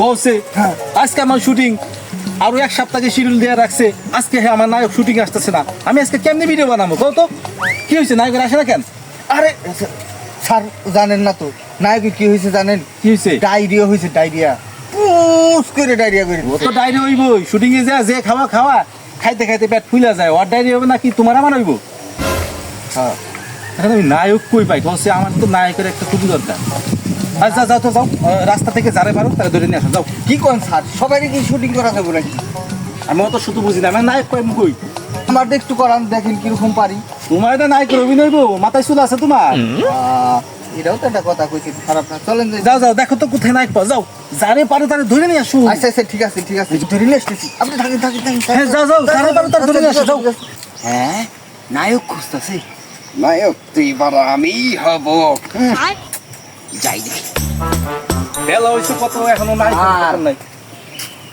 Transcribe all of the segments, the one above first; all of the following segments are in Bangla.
কৌছে হ্যাঁ। আজকে আমার শুটিং আরও এক সপ্তাহে শিডিউল দেওয়া রাখছে আজকে হ্যাঁ আমার নায়ক শুটিং আসতেছে না। আমি আজকে কেমনি ভিডিও বানাবো কও তো? কি হয়েছে নায়কের আসে না কেন? আরে স্যার জানেন না তো নায়কের কি হয়েছে জানেন? কি হয়েছে? ডায়রিয়া হয়েছে ডায়রিয়া। পুস করে ডায়রিয়া করে। ও তো ডায়রি হইব শুটিং এ যা যে খাওয়া খাওয়া খাইতে খাইতে পেট ফুলা যায় ওর ডায়রি হবে নাকি তোমার আমার হইব? হ্যাঁ। আমি নায়ক কই পাই কৌছে আমার তো নায়কের একটা খুবই দরকার। আচ্ছা যাও তো যাও। রাস্তা থেকে যারে পারো তারা ধরে নিয়ে আসো যাও। কি কোন স্যার সবাই কি শুটিং করা যাবে নাকি? আমি অত শুধু বুঝি না আমি নায়ক কই আমি কই? আমার তো একটু করান দেখেন কীরকম পারি। তোমার এটা নায়কের অভিনয় হইব মাথায় চুল আছে তোমার? এটাও তো একটা কথা কইছি খারাপ না। চলেন। যাও যাও দেখো তো কোথায় নায়ক পাও যাও যারে পারো তারে ধরে নিয়ে আসো। আচ্ছা আচ্ছা ঠিক আছে ঠিক আছে। ধরে নিয়ে আসতেছি। আপনি থাকেন থাকেন থাকেন হ্যাঁ, যাও, যাও, যারে পারো তারে ধরে নিয়ে আসো, যাও। হ্যাঁ নায়ক খুঁজতেছে। নায়ক তুই এবার আমি হব। যাই দেখি। বেলা কত এখনও নায়ক আর- নাই।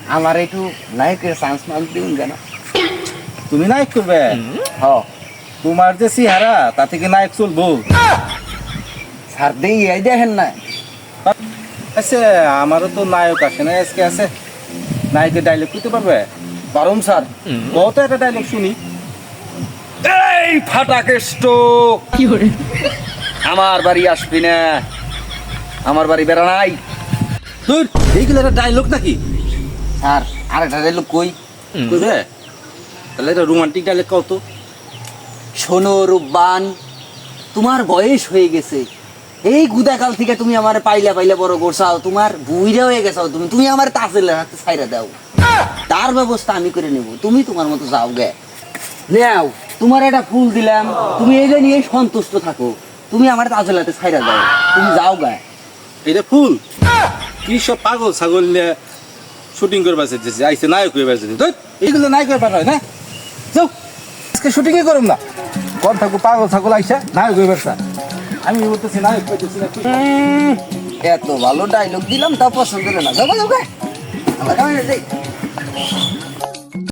আমার একটু নায়কের চান্স মাল দিন কেন? তুমি নায়ক করবে? হ তোমার যে চেহারা তা থেকে নায়ক চলবো? স্যার দেই এই দেখেন না। আচ্ছা আমারও তো নায়ক আসে না আজকে আছে। নায়কের ডায়লগ করতে পারবে? বারুম স্যার কত একটা ডায়লগ শুনি। এই ফাটা কেষ্ট আমার বাড়ি আসবি না। আমার বাড়ি বেড়া নাই। তোর এইগুলো একটা ডায়লগ নাকি? স্যার আরেকটা দিল কই? বুঝবে তাহলে এটা রোমান্টিক ডায়লগ কত শোনো রূপবান তোমার বয়স হয়ে গেছে। এই গুদাকাল থেকে তুমি আমার পাইলা পাইলা বড় করছাও। তোমার বুইরা হয়ে গেছাও তুমি। তুমি আমার তাসেলের হাতে ছাইরা দাও। তার ব্যবস্থা আমি করে নেব। তুমি তোমার মতো যাও গে। নেও তোমার একটা ফুল দিলাম। তুমি এইটা নিয়ে সন্তুষ্ট থাকো। তুমি আমার তাজেল হাতে ছাইরা দাও। তুমি যাও গে। এটা ফুল। কি সব পাগল ছাগল নিয়ে শুটিং করবা চাইতেছে আইসে নায়ক হয়ে বেড়াচ্ছে ধর এইগুলো নায়ক হয়ে পাঠায় না? যাও আজকে শুটিংই করুম না। কোন থাকো পাগল ছাগল আইসা নায়ক হয়ে বেড়াচ্ছে আমি বলতেছি নায়ক পাইতেছি না এত ভালো ডায়লগ দিলাম তা পছন্দ হলো না। গা, যাও আমার।